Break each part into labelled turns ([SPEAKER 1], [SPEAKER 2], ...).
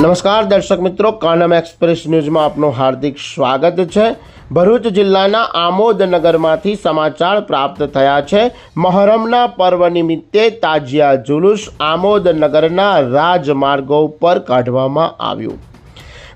[SPEAKER 1] નમસ્કાર, દર્શક મિત્રો. કાનમ એક્સપ્રેસ ન્યૂઝમાં આપનું હાર્દિક સ્વાગત છે. ભરૂચ જિલ્લાના આમોદ નગરમાંથી સમાચાર પ્રાપ્ત થયા છે. મહોરમના પર્વ નિમિત્તે તાજિયા જુલુસ આમોદ નગરના રાજમાર્ગો ઉપર કાઢવામાં આવ્યું.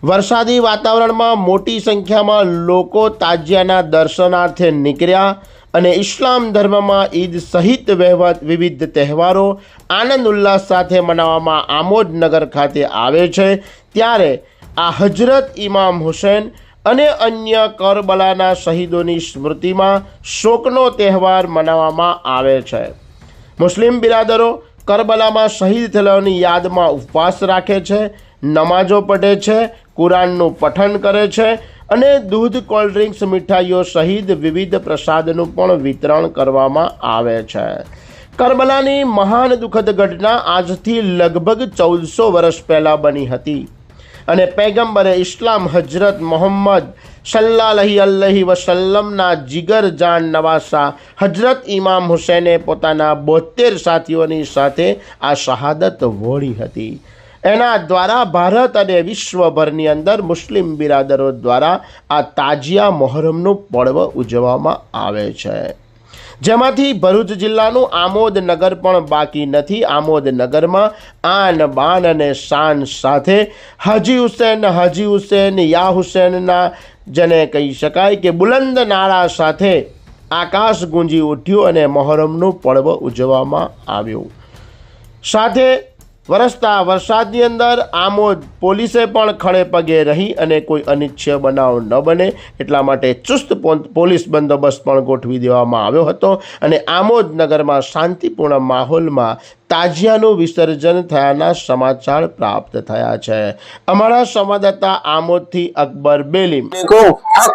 [SPEAKER 1] વરસાદી વાતાવરણમાં મોટી સંખ્યામાં લોકો તાજિયાના દર્શનાર્થે નીકળ્યા. અને ઇસ્લામ ધર્મમાં ઈદ સહિત વહેવત વિવિધ તહેવારો આનંદ ઉલ્લાસ સાથે મનાવવામાં આમોદ નગર ખાતે આવે છે. ત્યારે આ હજરત ઇમામ હુસેન અને અન્ય કરબલાના શહીદોની સ્મૃતિમાં શોકનો તહેવાર મનાવવામાં આવે છે. મુસ્લિમ બિરાદરો કરબલામાં શહીદ થયેલાઓની યાદમાં ઉપવાસ રાખે છે, નમાજો પઢે છે, કુરાનનું પઠન કરે છે અને દૂધ, કોલ્ડ ડ્રિંક્સ, મીઠાઈઓ સહિત વિવિધ પ્રસાદનું પણ વિતરણ કરવામાં આવે છે. કરબલાની મહાન દુઃખદ ઘટના આજથી લગભગ ચૌદસો વર્ષ પહેલાં બની હતી. અને પૈગંબરે ઇસ્લામ હજરત મોહમ્મદ સલ્લાહી અલ્લહી વસલ્લમના જીગર જાન નવાસા હજરત ઇમામ હુસૈને પોતાના બોતેર સાથીઓની સાથે આ શહાદત વોળી હતી. એના દ્વારા ભારત અને વિશ્વભરની અંદર મુસ્લિમ બિરાદરો દ્વારા આ તાજિયા મોહરમનું પર્વ ઉજવવામાં આવે છે. જેમાંથી ભરૂચ જિલ્લાનું આમોદ નગર પણ બાકી નથી. આમોદ નગરમાં આન બાન અને શાન સાથે હાજી હુસેન હાજી હુસેન, યા હુસેનના જેને કહી શકાય કે બુલંદ નારા સાથે આકાશ ગુંજી ઉઠ્યું અને મોહરમનું પર્વ ઉજવવામાં આવ્યું. સાથે વરસતા વરસાદની અંદર આમોદ પોલીસે પણ ખડે પગે રહી અને કોઈ અનિચ્છય બનાવ ન બને એટલા માટે ચુસ્ત પોલીસ બંદોબસ્ત પણ ગોઠવી દેવામાં આવ્યો હતો અને આમોદ નગરમાં શાંતિપૂર્ણ માહોલમાં તાજિયાનું વિસર્જન થયાના સમાચાર પ્રાપ્ત થયા છે. અમારા સંવાદદાતા આમોદથી અકબર બેલીમ.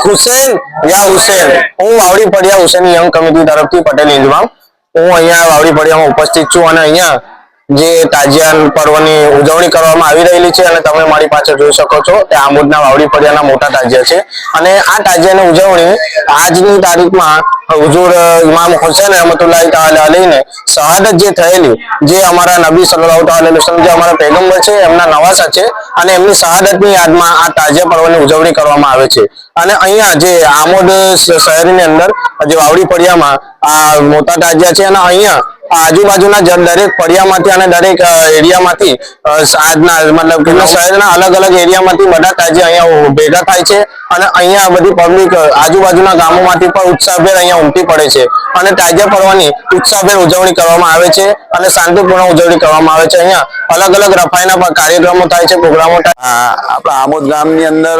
[SPEAKER 2] હુસેન યા હુસેન. હું વાવડી પડ્યા હુસેન યંગ કમિટી તરફથી પટેલ ઇન્દવામ હું અહીંયા વાવડી પડ્યામાં ઉપસ્થિત છું અને અહીંયા જે તાજિયાન પર્વની ઉજવણી કરવામાં આવી રહેલી છે અને તમે મારી પાસે જોઈ શકો છો તે આમોદના વાવડી ફળિયાના મોટા તાજિયા છે. અને આ તાજિયાની ઉજવણી આજની તારીખમાં હુજુર ઇમામ હુસેન રહમતુલ્લાહ તાala અલીને શહાદત જે થયેલી, જે અમારા નબી સલ્લાહ તાલા જે અમારા પેગમ્બર છે, એમના નવાસા છે, અને એમની શહાદતની યાદમાં આ તાજિયા પર્વની ઉજવણી કરવામાં આવે છે. અને અહીંયા જે આમોદ શહેરની અંદર જે વાવડી ફળિયામાં આ મોટા તાજિયા છે અને અહીંયા આજુબાજુના દરેક ફળિયામાંથી અને દરેક એરિયામાંથી આજના મતલબ કે શહેરના અલગ અલગ એરિયામાંથી બધા તાજે અહીંયા ભેગા થાય છે અને અહીંયા બધી પબ્લિક આજુબાજુના ગામોમાંથી પણ ઉત્સાહભેર અહીંયા ઉમટી પડે છે અને તાજા પર્વની ઉત્સાહભેર ઉજવણી કરવામાં આવે છે અને શાંતિપૂર્ણ ઉજવણી કરવામાં આવે છે. અહીંયા અલગ અલગ રફાઈના કાર્યક્રમો થાય છે, પ્રોગ્રામો
[SPEAKER 3] આપણા આમોદ ગામની અંદર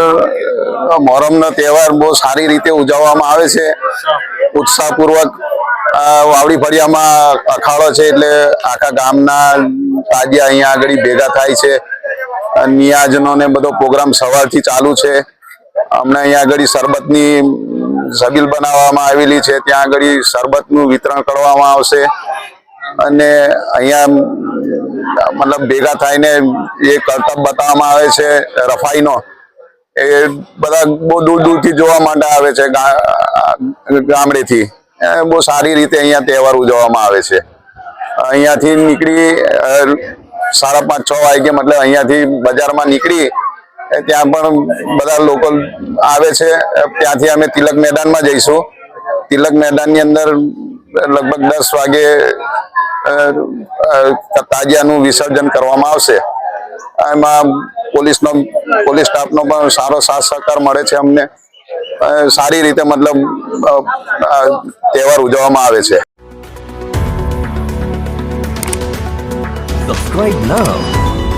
[SPEAKER 3] મોહરમનો તહેવાર બહુ સારી રીતે ઉજવવામાં આવે છે. ઉત્સાહપૂર્વક વાવડી ફળિયામાં અખાડો છે એટલે આખા ગામના તાજિયા અહીંયા આગળ ભેગા થાય છે. નિયાજનો ને બધો પ્રોગ્રામ સવારથી ચાલુ છે. હમણાં અહીંયા આગળ શરબતની સબીલ બનાવવામાં આવેલી છે. ત્યાં આગળ શરબતનું વિતરણ કરવામાં આવશે. અને અહીંયા મતલબ ભેગા થઈને એ કરતબ બતાવવામાં આવે છે, રફાઈનો, એ બધા બહુ દૂર દૂરથી જોવા માટે આવે છે ગામડેથી. બહુ સારી રીતે અહીંયા તહેવાર ઉજવવામાં આવે છે. અહીંયાથી નીકળી સાડા પાંચ છ વાગે મતલબ અહીંયાથી બજારમાં નીકળી ત્યાં પણ બધા લોકો આવે છે. ત્યાંથી અમે તિલક મેદાનમાં જઈશું. તિલક મેદાનની અંદર લગભગ દસ વાગે તાજિયાનું વિસર્જન કરવામાં આવશે. એમાં પોલીસનો, પોલીસ સ્ટાફનો પણ સારો સાથ સહકાર મળે છે અમને. સારી રીતે મતલબ તહેવાર ઉજવવામાં આવે છે
[SPEAKER 4] Subscribe now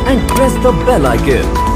[SPEAKER 4] and press the bell icon.